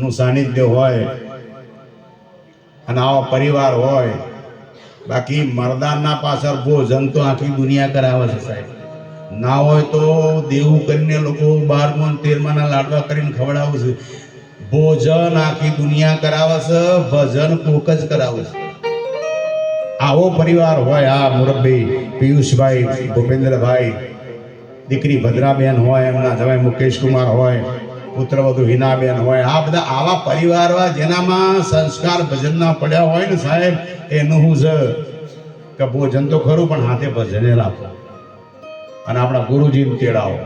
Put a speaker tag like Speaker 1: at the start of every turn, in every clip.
Speaker 1: નું સાનિધ્ય હોય અને આવો પરિવાર હોય, બાકી મરદાનના પાછળ ભોજન તો આખી દુનિયા કરાવે છે સાહેબ. ના હોય તો દેવું કરીને લોકો બારમો તેરમાના લાડવા કરીને ખવડાવે છે. ભોજન આખી દુનિયા કરાવે છે, ભજન કોક જ કરાવે છે. આવો પરિવાર હોય આ મુરબ્બી પિયુષભાઈ, ભૂપેન્દ્રભાઈ, દીકરી ભદ્રાબેન હોય, એમના જવાય મુકેશ કુમાર હોય પુત્રવધુ હિનાબેન હોય. આ બધા આવા પરિવાર જેનામાં સંસ્કાર ભજનના પડ્યા હોય ને સાહેબ એનું હું છે કે ભોજન તો ખરું, પણ હાથે ભજને રાખો અને આપણા ગુરુજીને તેડાવો.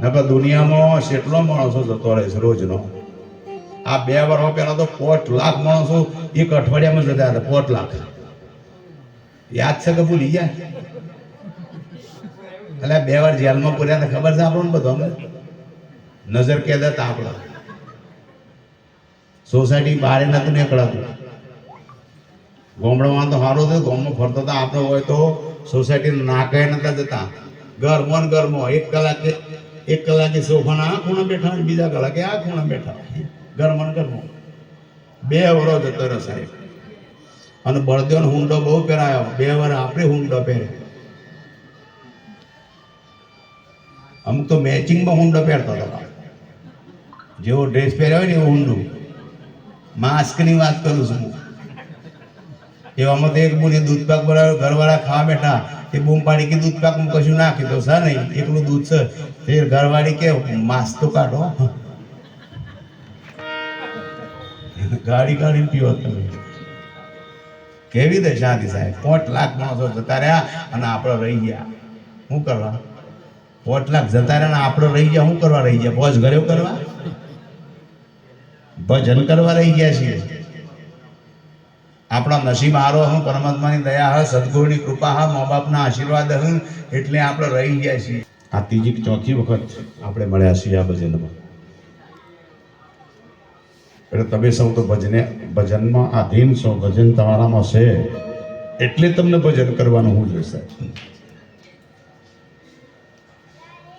Speaker 1: નકર દુનિયામાં કેટલો માણસો જતો રહે છે રોજનો. આ બે વર્ષ પહેલા તો પોટ લાખ માણસો એક અઠવાડિયામાં જતા હતા, પોચ લાખ. યાદ છે કે ભૂલી ગયા? એટલે બે વાર જેલમાં પૂર્યા તો ખબર છે આપણને બધું નજર કેદા આપણા. સોસાયટી બહાર નતું નીકળાતું. ગોમડામાં તો સારું થયું, ગામમાં ફરતો હતા, આપણે હોય તો સોસાયટી નાકે નતા જતા. ઘરમાં ઘરમાં એક કલાકે એક કલાકે સોફાના આ ખૂણા બેઠા બીજા કલાકે આ ખૂણા બેઠા ઘરમાં ઘરમાં. બે વરો જતો રહ્યો સાહેબ. અને બળદેવનો હુંડો બહુ પહેરાયો. બે વાર આપણે હુંડો પહેરે. અમુક તો મેચિંગમાં હુંડો પહેરતો હતો. જેવો ડ્રેસ પહેર્યો હોય ને એવું ઊંડું. માસ્કની વાત કરું છું. એવામાં તો એક બોલી દૂધ પાક બનાવ્યો, ઘરવાળા ખાવા બેઠા. એ બૂમ પાડી કે દૂધ પાક કશું નાખી તો સર નહીં. એકલું દૂધ છે. તે ઘરવાળી કે માસ તો કાઢો. ગાડી ગાડી પીવો તમે. કેવી દશા હતી સાહેબ? પાંચ લાખ માણસો જતા રહ્યા અને આપણે રહી ગયા. શું કરવા? પાંચ લાખ જતા રહ્યા આપણે રહી ગયા. શું કરવા રહી ગયા? પોચ ઘરે કરવા? ભજન કરવા રહી ગયા છીએ. આપણા નસીબ હારો હું પરમાત્માની દયા હ, સદગુરુની કૃપા હ મા બાપના આશીર્વાદ હ, એટલે આપણે રહી ગયા છીએ. આ ત્રીજી ચોથી વખત આપણે મળ્યા છીએ આ ભજનમાં. એટલે તમે સૌ તો ભજને, ભજનમાં આધીન છો, ભજન તમારામાં છે. એટલે તમને ભજન કરવાનું હું જોઈશે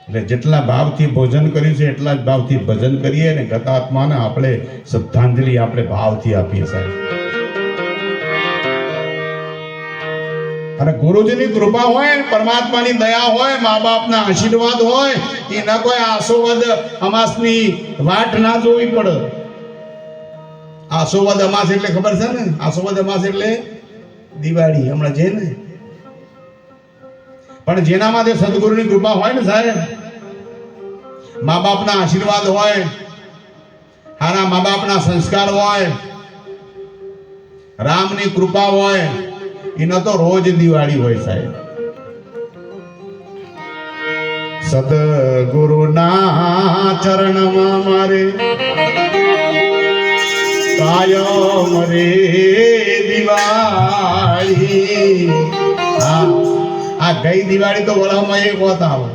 Speaker 1: એટલે જેટલા ભાવથી ભોજન કર્યું છે, એટલા જ ભાવથી ભજન કરીએ ને ગતાત્માને આપણે શ્રદ્ધાંજલિ આપણે ભાવથી આપીએ સાહેબ. અને ગુરુજીની કૃપા હોય, પરમાત્માની દયા હોય મા બાપના આશીર્વાદ હોય, એના કોઈ આશોવદ અમાસની વાટ ના જોવી પડે. આશોવદ અમાસ એટલે ખબર છે ને? આશોવદ અમાસ એટલે દિવાળી, હમણાં છે ને? પણ જેના માટે સદગુરુની કૃપા હોય ને સાહેબ મા બાપના આશીર્વાદ હોય, હારા મા બાપના સંસ્કાર હોય, રામની કૃપા હોય, એનો તો રોજ દિવાળી હોય સાહેબ. સદગુરુના ચરણમાં મારે કાયમ રે દિવાળી. આ ગઈ દિવાળી તો વડામાં એક હોત આવો.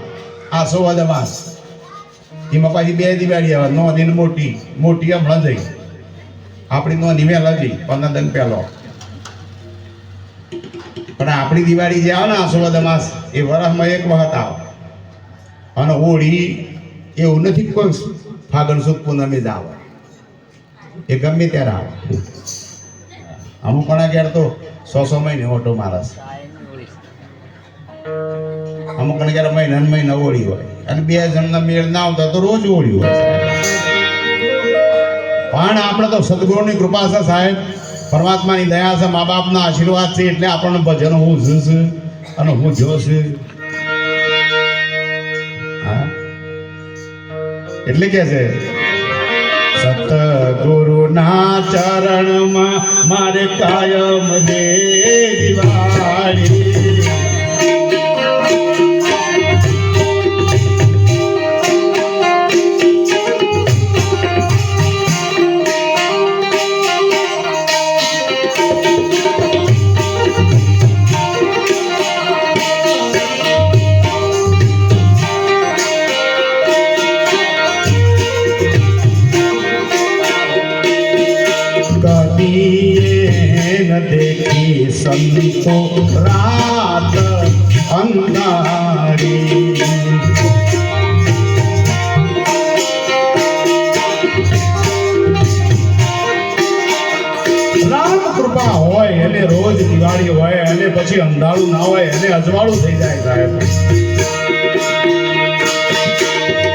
Speaker 1: આ સો વાસ. એમાં પાછી બે દિવાળી આવે. નો દિન મોટી. મોટી હમણાં જઈ આપણી નો નિવેલા જઈ પંદર દિન પહેલો. પણ આપણી દિવાળી જે આવે ને આસોવાદ માસ એ વરસમાં એક વખત આવે. અને હોળી એવું નથી કોઈ ફાગણ સુદ પૂનમે જ આવે. એ ગમે ત્યારે આવે. અમુક પણ ઘેર તો સો સો મહિને ઓટો મારસ અમુક ઘેર મહિના મહિના હોળી હોય. અને બે જણના મેળ ના આવતા તો રોજ હોળી હોય પણ આપણે તો સદગુરુની કૃપા છે સાહેબ. પરમાત્માની દયા છે મા બાપના આશીર્વાદ છે, એટલે આપણને ભજન હું છે અને હું જોશ. હા? એટલે કે છે, સતગુરુના ચરણમાં મારે કાયમ દે न देखी संतो रात હોય અને રોજ દિવાળી હોય અને પછી અંધારું ના હોય, એને અજવાળું થઈ જાય સાહેબ.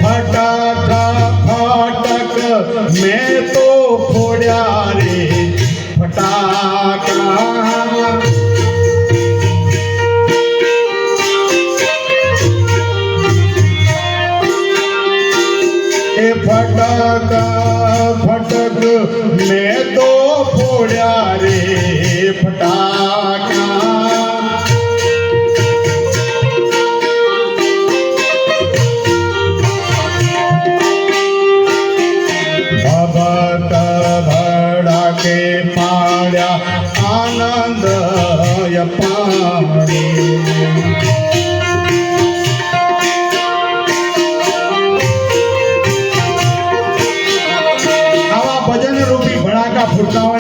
Speaker 1: ફટાકા, ફટક, મેં તો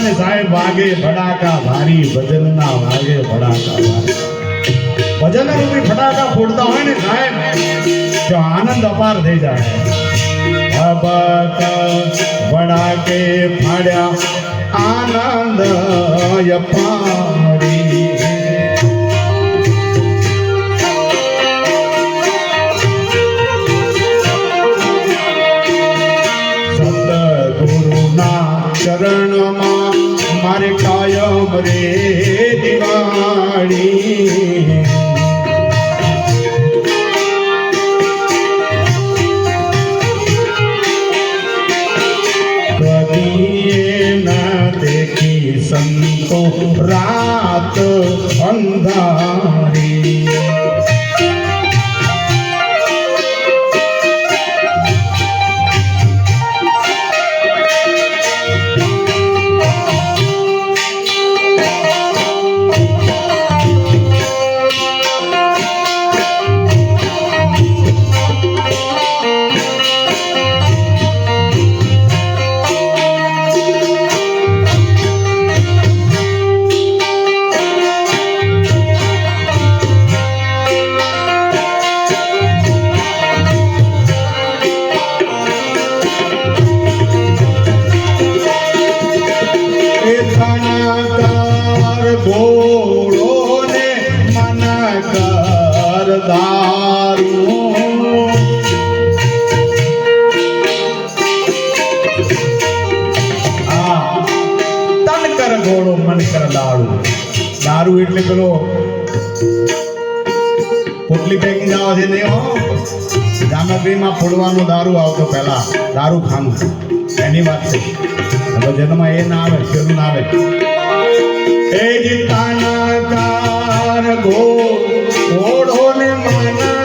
Speaker 1: ને સાહેબ વાગે ફટાકા ભારી ભજન ના વાગે ફટાકા ભારી. ભજન રૂપી ફટાકા ફોડતા હોય ને સાહેબ, તો આનંદ અપાર થઈ જાય. ભડાકે ફાડ્યા, આનંદ અપારી. દારૂ પેલો પોટલી પેકિંગ આવે છે હો. જામનગરીમાં ફોડવાનો દારૂ આવતો પહેલા. દારૂ ખાનું એની વાત છે. ભજનમાં એ ના આવે પેલું ના આવે. એ જીતાના કાર ગો ઓઢો ને મન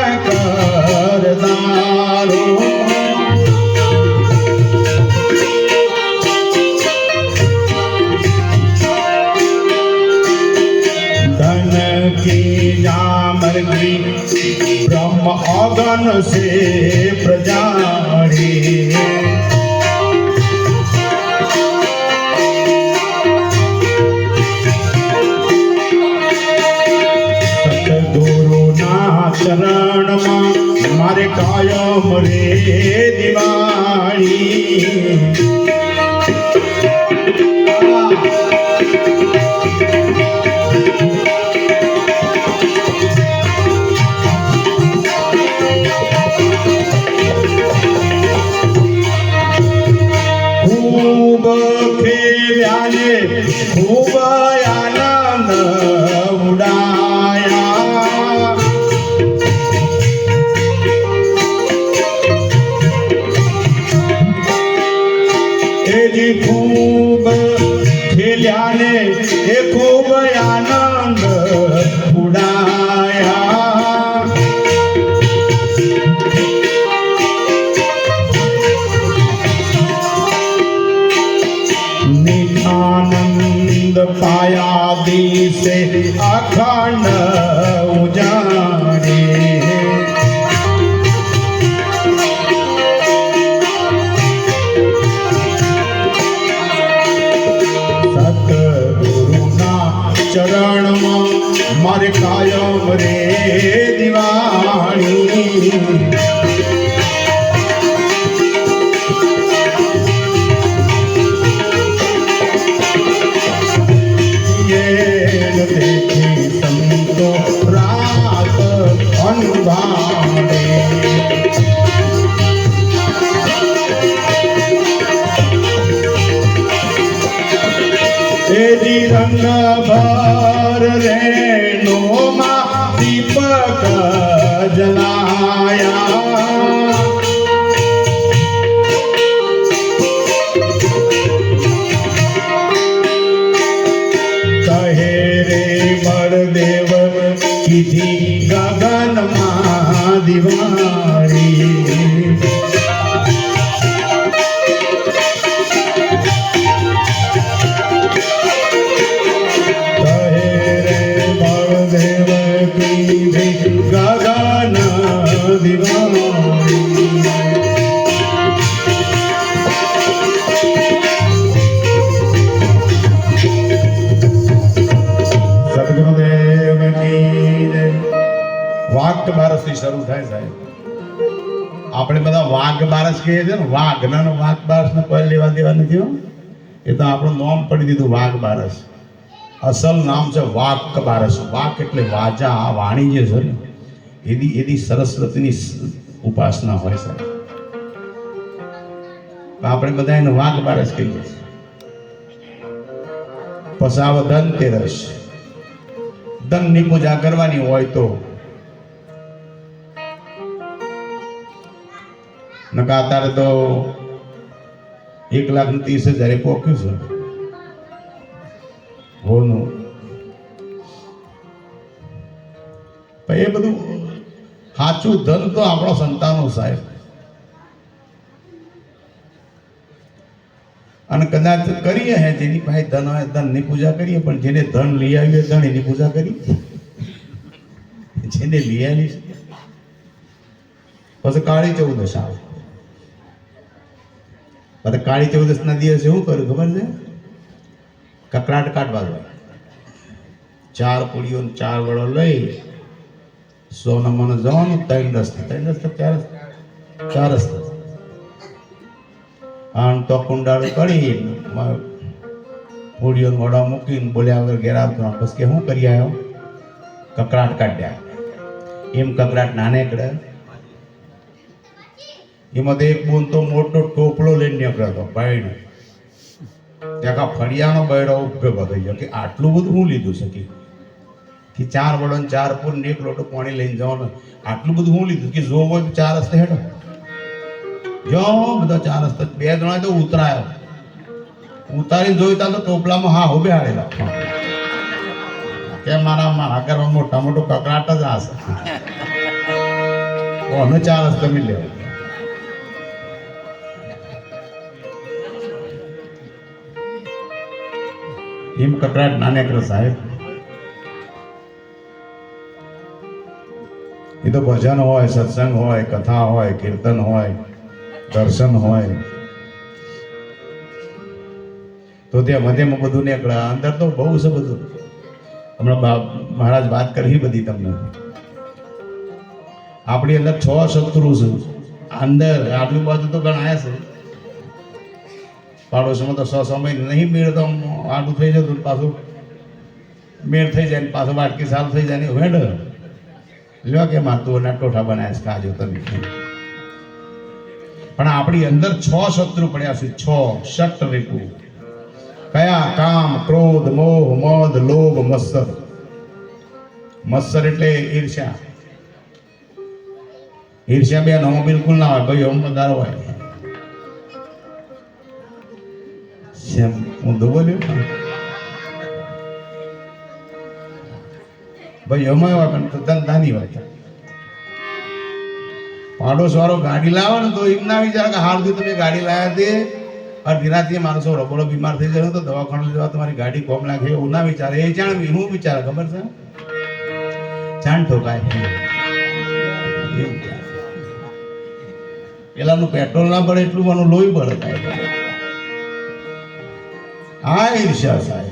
Speaker 1: મગન સે પ્રજાણી ચરણમાં મારે કાયમ રે ખૂબ ખેલ્યા ખૂબ આનંદ પાયા દિશે અખંડ ઉજાડે સતગુરુના ચરણમાં મારે કાયમ રે ये न કીધી ગગનમાં દિવાળી વાઘ બારસથી શરૂ થાય સાહેબ. આપણે બધા વાઘ બારસ કહીએ છીએ ને વાઘ ના વાઘ બારસ ને પહેલ લેવા દેવા નથી એ તો આપણું નામ પડી દીધું વાઘ બારસ. અસલ નામ છે વાક બારસ. વાક એટલે વાજા, આ વાણી જે છે ને. એની એની સરસ્વતીની ઉપાસના હોય સાહેબ. આપણે બધા એને વાઘ બારસ કહીએ છીએ. પછી તેરસ. ધનની પૂજા કરવાની હોય તો નકા અત્યારે તો એક લાખ ને ત્રીસ હજાર પોક્યું છે. હોનું. એ બધું સાચું ધન તો આપણો સંતાનો સાહેબ. અને કદાચ કરીએ હે જેની પાસે ધન હોય, ધનની પૂજા કરીએ, પણ જેને ધન લઈ આવ્યું ધન એની પૂજા કરી. જેને લઈ આવી પછી કાળી ચૌદશ આવે. પછી કાળી ચૌદસના દિવસે શું કર્યું ખબર છે? કકડાટ કાઢવા જાય ચાર પુડીઓ ચાર વડો લઈ સોના મને જવાનું, ત્રણ રસ્તા ત્રણ રસ્તા, ચાર ચાર રસ્તા. આમ તો કુંડાળું કરી પૂડીઓ વડા મૂકીને બોલ્યા વગર ઘેર આવતો બસ શું કરી આવ્યો? કકડાટ કાઢ્યા. એમ કકડાટ નાને કડે એમાં એક બોન તો મોટો ટોપલો લઈને નીકળ્યો હતો બાયણે. ત્યાં કા ફળિયાનો બૈડો ઊભો થઈ ગયો કે આટલું બધું હું લીધું છે કે? કે ચાર વડો ચાર પૂર ને એક લોટો પાણી લઈને જવાનું. આટલું બધું હું લીધું કે જો હોય ચાર રસ્તે હેઠો. જો બધા ચાર રસ્તે બે જણા તો ઉતરાયો. ઉતારીને જોયું ત્યાં તો ટોપલામાં હા ઉભે હાડેલા કે મારા મારા કરવા મોટા મોટો કકડાટ જ હશે કોને ચાર રસ્તે મિલ્યો. એમ કકડાટ નાનેકડો સાહેબ. એ તો ભજન હોય, સત્સંગ હોય, કથા હોય, કીર્તન હોય, દર્શન હોય. તો ત્યાં મધ્યમાં બધું નીકળે અંદર તો બહુ છે બધું. હમણાં મહારાજ વાત કરી બધી તમને. આપણી અંદર છ શત્રુ છે. અંદર આજુબાજુ તો ઘણા છે. પાડોશમાં તો સો સમય નહીં મેળ તો આડું થઈ જતું પાછું મેળ થઈ જાય ને પાછું વાટકી સાલ થઈ જાય ને વેડ લ્યો કે માતું અને ટોઠા બનાવીશ છે કાજુ તમે પણ આપણી અંદર છ શત્રુ પડ્યા છે, છ ષટ રીપુ. કયા? કામ, ક્રોધ, મોહ, મદ, લોભ, મત્સર. મત્સર એટલે ઈર્ષ્યા. ઈર્ષ્યા બે નો બિલકુલ ના હોય ભાઈ ઓમ વધારે હોય. તો બોલ્યો ભાઈ એમાં હોય પણ ધંધાની વાત પાડોશ વાળો ગાડી લાવે ને તો એમના વિચાર કે હાલથી તમે ગાડી લાવ્યા તે અને ધીરાથી માણસો રબડો બીમાર થઈ જાય તો દવાખાને જવા તમારી ગાડી કોમ લાગે એવું ના વિચારે. એ જાણ હું વિચારે, ખબર છે? જાણ ઠોકાય એવું પેલાનું પેટ્રોલ ના પડે એટલું મને લોહી પડે આ ઈર્ષ્યા સાહેબ.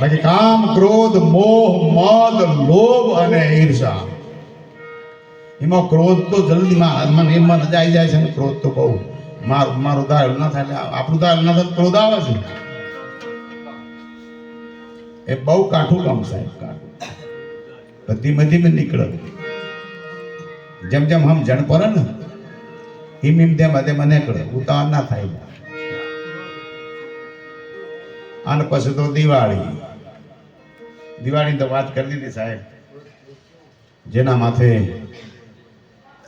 Speaker 1: બાકી કામ, ક્રોધ, મોહ, મદ, લોભ અને ઈર્ષા. એમાં ક્રોધ તો જલ્દીમાં મને એમાં જ આવી જાય છે ને, ક્રોધ તો બહુ. મારું મારું દાળ ના થાય એટલે આપણું દાળ ના થાય ક્રોધ આવે છે. એ બહુ કાઠું કામ સાહેબ, કાઠું. ધીમે ધીમે નીકળે જેમ જેમ હમ જણ પડે ને, હિમ હિમ તેમ તેમ નીકળે ઉતાવળ ના થાય. અને પછી તો દિવાળી. દિવાળીની તો વાત કરી દીધી સાહેબ. જેના માથે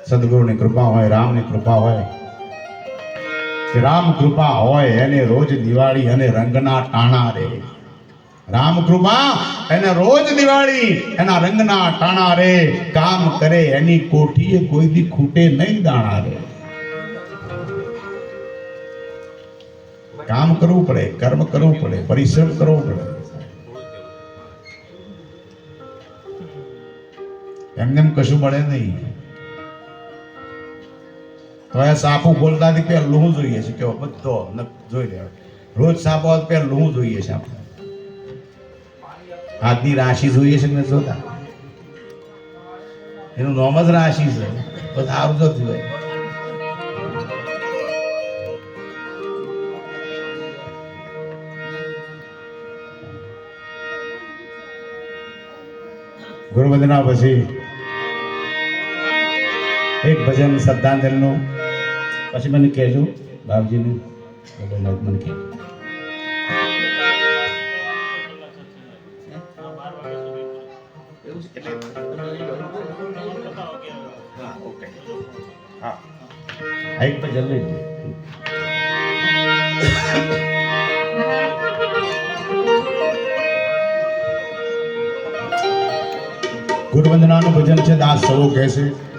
Speaker 1: સદગુરુની કૃપા હોય, રામની કૃપા હોય. રામ કૃપા હોય, એને રોજ દિવાળી અને રંગના ટાણા રે. રામ કૃપા, એને રોજ દિવાળી, એના રંગના ટાણા રે. કામ કરે, એની કોઠીએ કોઈ દી ખૂટે નહીં દાણા રે. કામ કરવું પડે, કર્મ કરવું પડે, પરિશ્રમ કરવો પડે. એમને કશું મળે નહીં. તો એ સાપુ બોલતાથી પેલું હું જોઈએ છે. કેવો બધો જોઈ લેવા રોજ સાપો પેલું હું જોઈએ છે આપણે. આજની રાશિ જોઈએ છે ને જોતા? એનું નોમ જ રાશિ છે. તો સારું જતું હોય. ગુરુવંદના પછી એક ભજન શ્રદ્ધાંજલિનું. પછી મને કહેજો, બાપજીનું. મને કહેજો. હા એક ભજન લઈ લો. ભજન છે દાસ સવો કહે છે